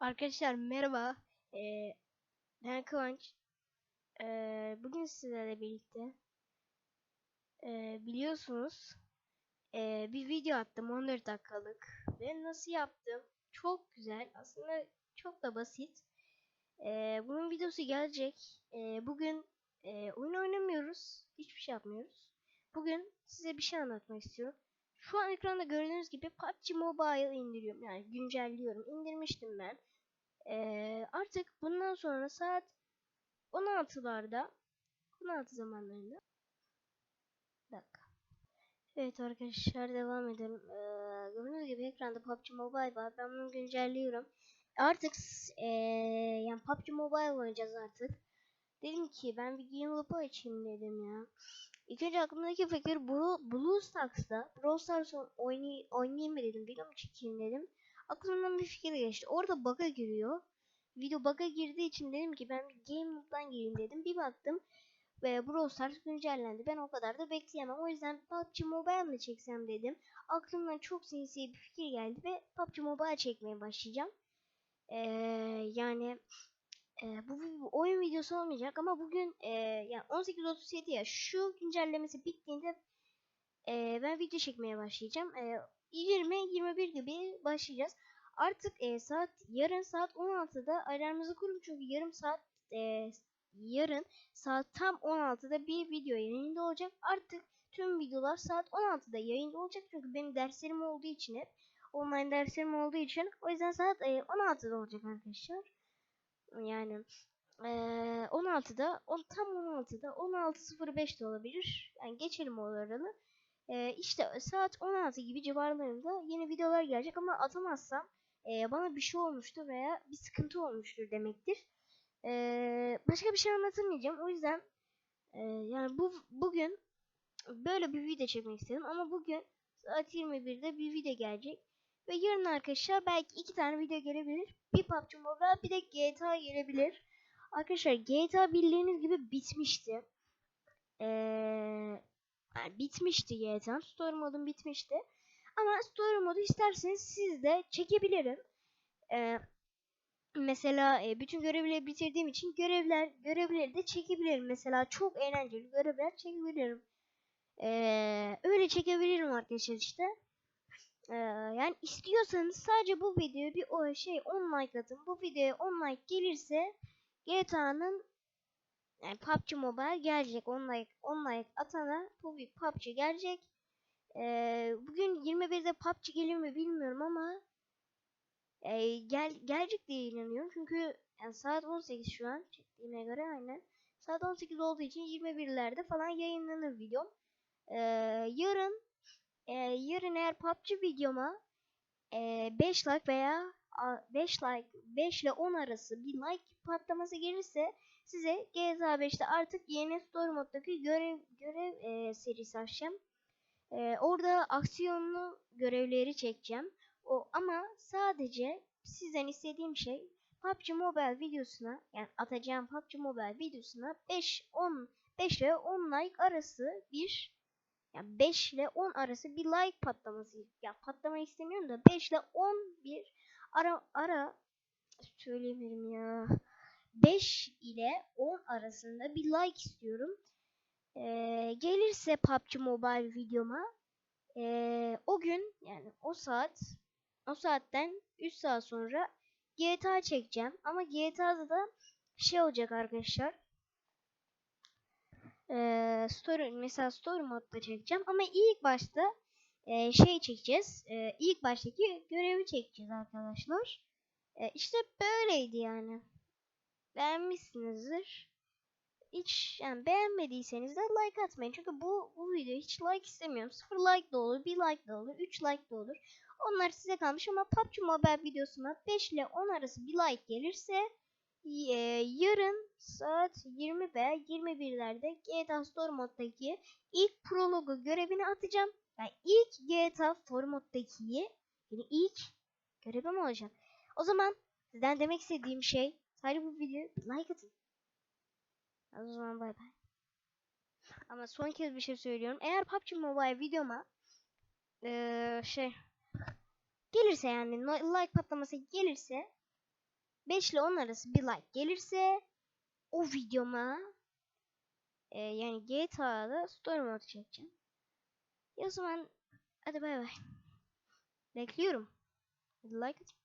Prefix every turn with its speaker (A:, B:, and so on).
A: Arkadaşlar merhaba. Ee, ben Kıvanç. Ee, bugün sizlerle birlikte ee, biliyorsunuz ee, bir video attım 14 dakikalık ve nasıl yaptım çok güzel aslında çok da basit. Ee, bunun videosu gelecek. Ee, bugün ee, oyun oynamıyoruz, hiçbir şey yapmıyoruz. Bugün size bir şey anlatmak istiyorum. Şu an ekranda gördüğünüz gibi PUBG Mobile indiriyorum. Yani güncelliyorum. İndirmiştim ben. Ee, artık bundan sonra saat 16'larda 16 zamanlarında bir. Evet arkadaşlar devam edelim. Ee, gördüğünüz gibi ekranda PUBG Mobile var. Ben bunu güncelliyorum. Artık ee, yani PUBG Mobile oynayacağız artık. Dedim ki ben bir Game Loop'u açayım dedim ya. İlk önce aklımdaki fikir Blue, BlueStacks'ta Brawl Stars oynay oynayayım mı dedim. Video mu çekeyim dedim. Aklımdan bir fikir geçti. Orada bug'a giriyor. Video bug'a girdiği için dedim ki ben bir Game Loop'tan gireyim dedim. Bir baktım ve Brawl Stars güncellendi. Ben o kadar da bekleyemem. O yüzden PUBG Mobile mi çeksem dedim. Aklımdan çok sinsi bir fikir geldi ve PUBG Mobile çekmeye başlayacağım. Ee, yani e, bu bir oyun videosu olmayacak ama bugün e, yani 18.37 ya şu güncellemesi bittiğinde e, ben video çekmeye başlayacağım. E, 20-21 gibi başlayacağız. Artık e, saat yarın saat 16'da alarmınızı kurun çünkü yarım saat e, yarın saat tam 16'da bir video yayında olacak. Artık tüm videolar saat 16'da yayında olacak çünkü benim derslerim olduğu için hep online derslerim olduğu için o yüzden saat e, 16'da olacak arkadaşlar. Yani e, 16'da on, tam 16'da 16.05'de olabilir. Yani geçelim o oranı. E, işte saat 16 gibi civarlarında yeni videolar gelecek ama atamazsam e, bana bir şey olmuştur veya bir sıkıntı olmuştur demektir. E, başka bir şey anlatmayacağım. O yüzden e, yani bu bugün böyle bir video çekmek istedim ama bugün saat 21'de bir video gelecek. Ve yarın arkadaşlar belki iki tane video gelebilir. Bir PUBG Mobile bir de GTA gelebilir. Arkadaşlar GTA bildiğiniz gibi bitmişti. Ee, bitmişti GTA. Story modum bitmişti. Ama story modu isterseniz siz de çekebilirim. Ee, mesela e, bütün görevleri bitirdiğim için görevler görevleri de çekebilirim. Mesela çok eğlenceli görevler çekebilirim. Ee, öyle çekebilirim arkadaşlar işte. Ee, yani istiyorsanız sadece bu videoya bir o şey 10 like atın. Bu videoya 10 like gelirse GTA'nın yani PUBG Mobile gelecek. 10 like 10 like atana bu PUBG gelecek. Ee, bugün 21'de PUBG gelir mi bilmiyorum ama e, gel gelecek diye inanıyorum. Çünkü yani saat 18 şu an çektiğime göre aynen. Saat 18 olduğu için 21'lerde falan yayınlanır videom. Ee, yarın e, yarın eğer PUBG videoma e, 5 like veya 5 like 5 ile 10 arası bir like patlaması gelirse size GTA 5'te artık yeni story moddaki görev görev e, serisi açacağım. E, orada aksiyonlu görevleri çekeceğim. O ama sadece sizden istediğim şey PUBG Mobile videosuna yani atacağım PUBG Mobile videosuna 5 10 5 ile 10 like arası bir yani 5 ile 10 arası bir like patlaması. Ya patlamayı istemiyorum da 5 ile 10 bir ara ara söyleyemiyorum ya. 5 ile 10 arasında bir like istiyorum. Ee, gelirse PUBG Mobile videoma ee, o gün yani o saat o saatten 3 saat sonra GTA çekeceğim. Ama GTA'da da şey olacak arkadaşlar e, story mesela story modda çekeceğim ama ilk başta e, şey çekeceğiz. E, ilk baştaki görevi çekeceğiz arkadaşlar. E, işte böyleydi yani. Beğenmişsinizdir. Hiç yani beğenmediyseniz de like atmayın. Çünkü bu bu video hiç like istemiyorum. Sıfır like da olur, bir like da olur, 3 like da olur. Onlar size kalmış ama PUBG Mobile videosuna 5 ile 10 arası bir like gelirse yarın saat 20 veya 21'lerde GTA Story moddaki ilk prologu görevini atacağım. Yani ilk GTA Story moddaki yani ilk görevim olacak. O zaman sizden demek istediğim şey sadece bu videoya like atın. O zaman bay bay. Ama son kez bir şey söylüyorum. Eğer PUBG Mobile videoma ee, şey gelirse yani like patlaması gelirse 5 ile 10 arası bir like gelirse o videoma e, yani GTA'da story mode çekeceğim. Ya o zaman hadi bay bay. Bekliyorum. Like atın.